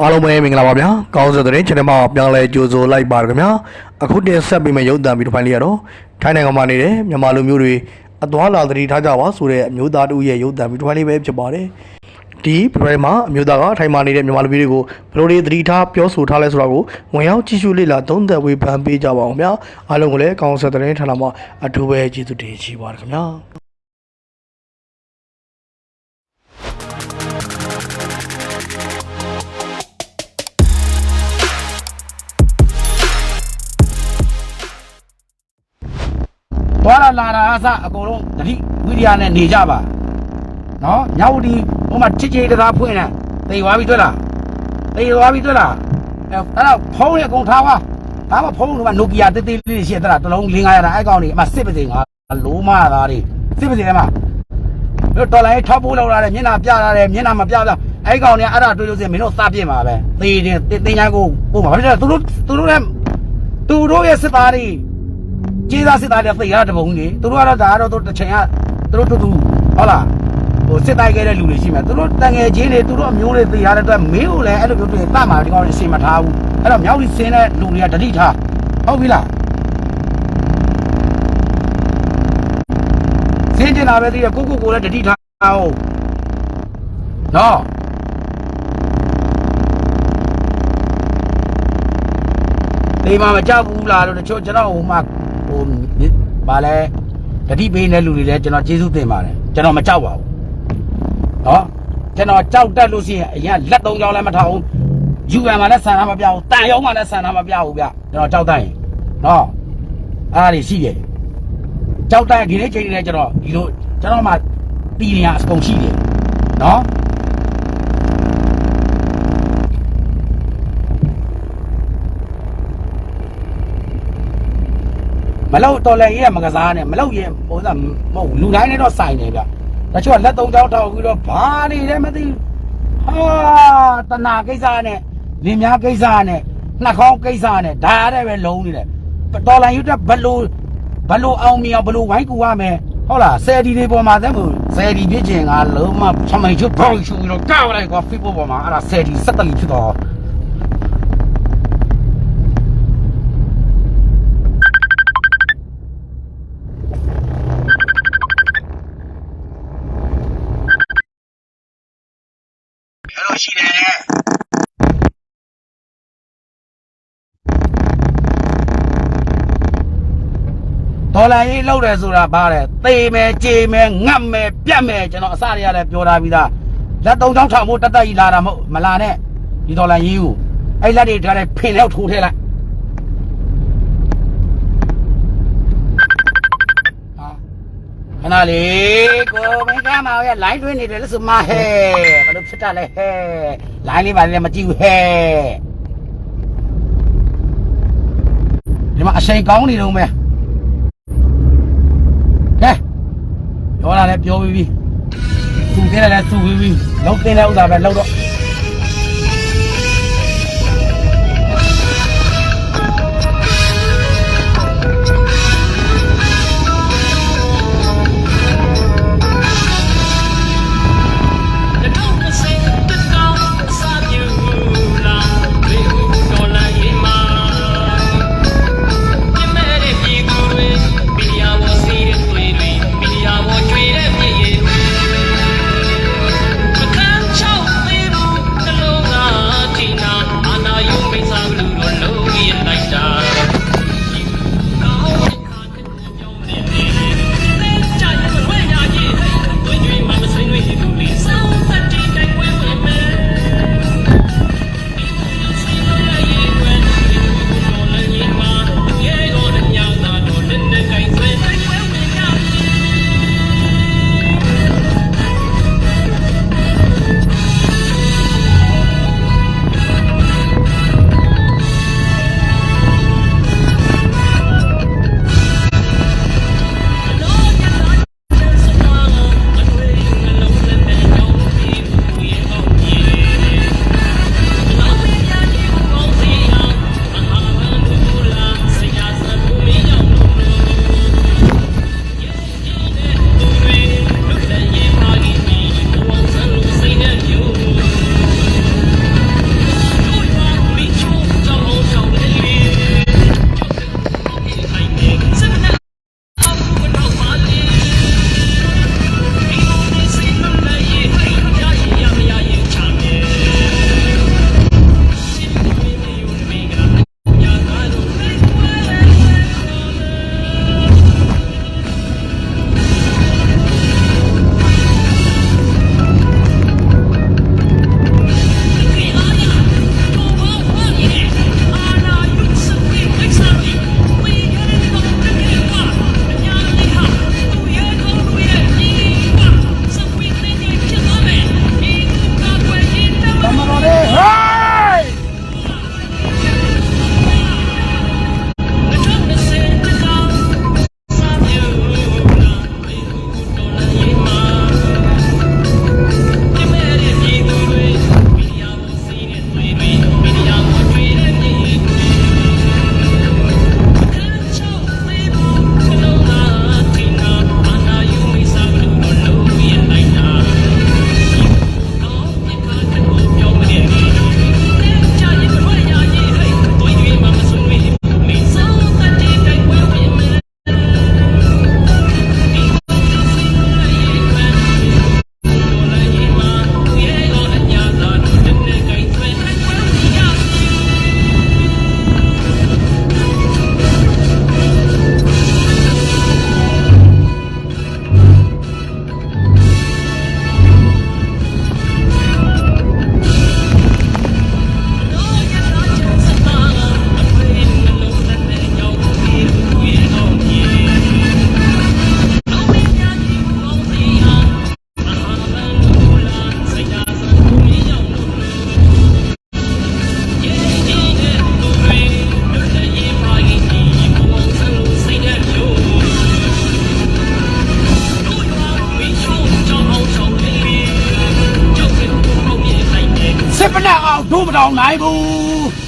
အားလုံးပဲမင်္ဂလာပါဗျာကောင်းစေတဲ့ channel မှာပြောင်းလဲကြိုဆိုလိုက်ပါရခင်ဗျာအခုတင်ဆက်ပေးမယ့်ရုပ်သံဗီဒီယိုဖိုင်လေးကတော့ထိုင်းနိုင်ငံမှာနေတဲ့မြန်မာလူမျိုးတွေအသွားလာသတိထားကြပါဆိုတဲ့အမျိုးသားတို့ရဲ့ရုပ်သံဗီဒီယိုဖိုင်လေးပဲဖြစ်ပါတယ်ဒီပရိုဂရမ်မှာအမျိုးသားကထိုင်းမှာနေတဲ့မြန်မာလူမျိုးတွေကိုဘယ်လိုတွေသတိထားပြောဆိုထားလဲဆိုတာကိုဝင်ရောက်ကြည့်ရှုလေ့လာသုံးသပ်ဝေဖန်ပေးကြပါအောင်ဗျာအားလုံးကိုလည်းကောင်းစေတဲ့ဌာနမှာအထူးပဲကျေးဇူးတင်ရှိပါတယ်ခင်ဗျာ သွားလာလာတာအစအကုန်လုံးတတိဝိရိယနဲ့နေကြပါနော်ညဝတီဟိုမှာချစ်ချစ်တသားဖွင့်နေသိသွားပြီတွေ့လားသိသွားပြီတွေ့လားအဲအဲ့တော့ဖုံးရအကုန်ထားပါဒါမှဖုံးကနိုကီယာတေးသေးလေးရှိရတဲ့တစ်လုံး၄900တာအဲ့ကောင်နေအမစစ်ပါစေငါလိုးမသားတွေစစ်ပါစေတယ်မတို့တော်လိုင်းထောက်ပိုးလောက်လာတယ်မျက်နှာပြလာတယ်မျက်နှာမပြပြအဲ့ကောင်နေအဲ့ဒါတွေ့လို့စင်မင်းတို့စပြစ်မှာပဲသေတယ်တင်ညာကိုပို့မှာဘာဖြစ်လဲသူတို့သူတို့လည်းသူတို့ရဲ့စစ်သားတွေ ကျေးသားစစ်သားတွေသိရတဲ့ပုံကြီးသူတို့ကတော့ဒါကတော့သူတို့တစ်ချိန်ကသူတို့တူတူဟုတ်လားဟိုစစ်တိုက်ခဲ့တဲ့လူတွေရှိမယ်သူတို့တန်ငယ်ချင်းတွေသူတို့အမျိုးတွေသိရတဲ့အတွက်မင်းကိုလည်းအဲ့လိုမျိုးတွေ့တတ်မှာဒီကောင်တွေရှင်းမထားဘူးအဲ့တော့မြောက်ပြီးစင်းတဲ့လူတွေကတတိထားဟုတ်ပြီလားစင်းကျင်တာပဲသိရကိုကိုကိုလည်းတတိထားအောင်နော်ဒီမှာမကြောက်ဘူးလားလို့တချို့ကျွန်တော်ဟိုမှာ ဟိုဗာလဲတတိပေးနေတဲ့လူတွေလည်းကျွန်တော်ကျေးဇူးတင်ပါတယ်ကျွန်တော်မကြောက်ပါဘူးနော်ကျွန်တော်ကြောက်တတ်လို့ရှိရင်အရင်လက်သုံးချောင်းလည်းမထောက်ဘူးယူရမှာလည်းဆန္ဒမပြဘူးတန်ရုံးမှာလည်းဆန္ဒမပြဘူးဗျကျွန်တော်ကြောက်တတ်ရင်နော်အားရရှိတယ်ကြောက်တတ်ရင်ဒီနေ့ချိန်နေကျွန်တော်ဒီလိုကျွန်တော်မှတီးနေရအကုန်ရှိတယ်နော် မလောက်တော်လည်းရေးရမကစားနဲ့မလောက်ရင်ဟိုကမဟုတ်လူတိုင်းနဲ့တော့ဆိုင်နေဗျတချို့ကလက်သုံးချောင်းထောက်ပြီးတော့ဘာနေလဲမသိဘူးဟာတနာကိစ္စနဲ့လင်များကိစ္စနဲ့နှာခေါင်းကိစ္စနဲ့ဒါရတဲ့ပဲလုံးနေတယ်တော်လိုင်းယူတက်ဘလို့ဘလို့အောင်မြောင်ဘလို့ဝိုင်းကူရမယ်ဟုတ်လားဆယ်ဒီတွေပေါ်မှာသက်မှုဆယ်ဒီပြည့်ချင်ကလုံးမချမိုင်ချုပ်ပေါင်းရှူပြီးတော့ကောက်လိုက်ကွာဖိပေါ်ပေါ်မှာအဲ့ဒါဆယ်ဒီစက်တလီဖြစ်တော့ အဲ့လိုရှိတယ်ဒေါ်လာရေးလောက်တယ်ဆိုတာဘာလဲသေမယ်ကြေမယ်ငတ်မယ်ပြတ်မယ်ကျွန်တော်အစရရတယ်ပြောထားပြီးသားလက်သုံးချောင်းထောင်ဖို့တတ်တတ်ကြီးလာတာမဟုတ်မလာနဲ့ဒီဒေါ်လာရေးကိုအဲ့လက်တွေထားတဲ့ဖင်လောက်ထိုးထဲလိုက် ခဏလေးကိုမင်းကမောင်ရဲ့ line တွင်းနေတယ်လို့ဆိုမှဟဲ့ဘာလို့ဖြစ်တာလဲဟဲ့ line လေးပါလေမကြည့်ဘူးဟဲ့ဒီမှာအချိန်ကောင်းနေတော့မယ်ဟဲ့ပြောလာလဲပြောပြီးပြီသူသေးတယ်လဲသူပြီးပြီလုံးတင်တဲ့ဥစ္စာပဲလုံးတော့ နက်အောင်ဒုမတောင်နို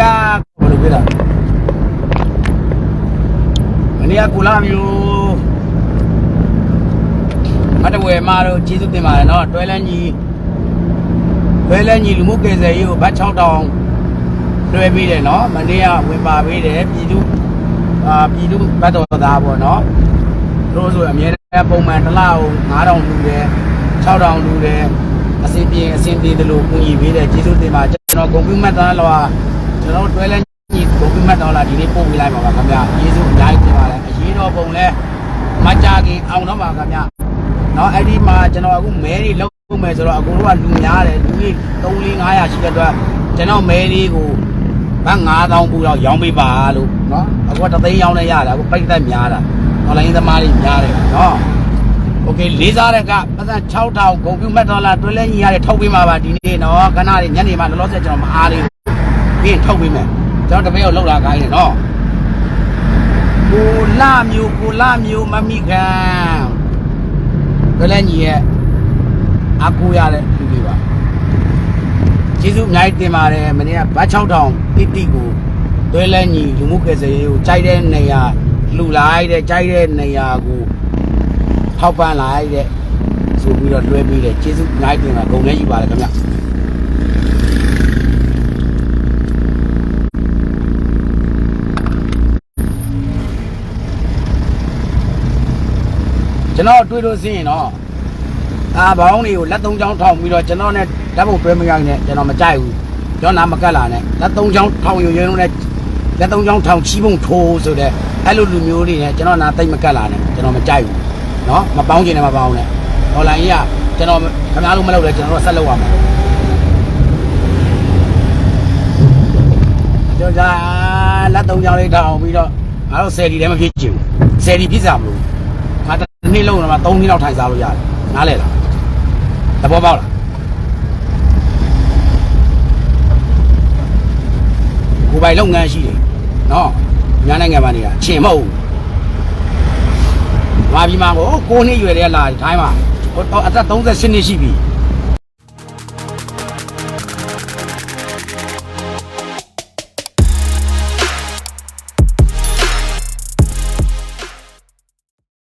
ကဘယ်လိုပြောလဲမနေ့ကကုလာမျိုးမတဝဲမာတို့ကျေးဇူးတင်ပါတယ်နော်တွဲလန်းကြီးတွဲလန်းကြီးလူမှုကေဆယ်ရေးကိုဘတ်6000လွှဲပေးတယ်နော်မနေ့ကဝင်ပါပေးတယ်ပြည်သူအာပြည်သူဘတ်တော်သားပေါ့နော်တို့ဆိုအများနဲ့ပုံမှန်တစ်လားကို9000လူတယ်6000လူတယ်အစဉ်ပြေအစဉ်ပြေတယ်လို့ကိုကြီးပေးတယ်ကျေးဇူးတင်ပါကျွန်တော်ကွန်ပျူတာသားလော ကျွန်တော်တွဲလဲညီကွန်ပျူတာတော်လာဒီနေ့ပို့ပေးလိုက်ပါပါခင်ဗျာကျေးဇူးအများကြီးတင်ပါတယ်အရေးတော်ပုံလဲမကြခင်အောင်တော့ပါခင်ဗျာเนาะအဲ့ဒီမှာကျွန်တော်အခုမဲတွေလုံးမယ်ဆိုတော့အကူတို့ကလူများတယ်လူကြီး3 4 500ရှိတဲ့အတွက်ကျွန်တော်မဲလေးကိုဘတ်9000ပူတော့ရောင်းပေးပါလို့เนาะအခုကတသိန်းရောင်းနေရတယ်အခုပိတ်သက်များတာ online သမားတွေများတယ်เนาะ โอเคလေးစားတဲ့ကပတ်စံ6000ဂုံပြူမက်ဒေါ်လာတွဲလဲညီရတယ်ထုတ်ပေးမှာပါဒီနေ့နော်ခဏလေးညနေမှလောလောဆယ်ကျွန်တော်မအားလေး ပြီးရင်ထုတ်ပေးမယ်ကျွန်တော်တပည့်ကိုလောက်လာခိုင်းတယ်နော်ကိုလာမျိုးကိုလာမျိုးမမိခံတွဲလဲညီရဲ့အကူရတဲ့လူတွေပါကျေးဇူးအများကြီးတင်ပါတယ်မနေ့ကဘတ်6000တိတိကိုတွဲလဲညီလူမှုကယ်ဆယ်ရေးကိုကြိုက်တဲ့နေရာလှူလိုက်တဲ့ကြိုက်တဲ့နေရာကိုထောက်ပံ့လိုက်တဲ့ဆိုပြီးတော့လွှဲပြီးတယ်ကျေးဇူးအများကြီးတင်ပါဂုဏ်လည်းယူပါတယ်ခင်ဗျ ကျွန်တော်တွေ့လို့စင်းရင်တော့အာဘောင်းတွေကိုလက်သုံးချောင်းထောင်ပြီးတော့ကျွန်တော်နဲ့ဓာတ်ပုံတွဲမရနဲ့ကျွန်တော်မကြိုက်ဘူးကျွန်တော်နာမကက်လာနဲ့လက်သုံးချောင်းထောင်ရုံရုံနဲ့လက်သုံးချောင်းထောင်ချီးပုံထိုးဆိုတဲ့အဲ့လိုလူမျိုးတွေနဲ့ကျွန်တော်နာတိတ်မကက်လာနဲ့ကျွန်တော်မကြိုက်ဘူးနော်မပေါင်းကျင်လည်းမပေါင်းနဲ့ဟော်လိုင်းကြီးကကျွန်တော်ခင်ဗျားတို့မလုပ်လဲကျွန်တော်တို့ဆက်လုပ်ရမယ်ကျွန်တော်လက်သုံးချောင်းလေးထောင်ပြီးတော့ငါတို့ဆယ်ဒီလည်းမဖြစ်ချင်ဘူးဆယ်ဒီပြစ်စားမလို့ငါ တစ်နေ့လုံးတော့မှ3နှစ်လောက်ထိုင်စားလို့ရတယ်နားလဲလားသဘောပေါက်လားကိုယ်ပိုင်လုပ်ငန်းရှိတယ်နော်ညာနိုင်ငံမှာနေတာချင်မဟုတ်ဘူး။မာပြီးမှာကိုကိုနှစ်ရွယ်တည်းလာထိုင်းမှာဟိုအသက်38နှစ်ရှိပြီ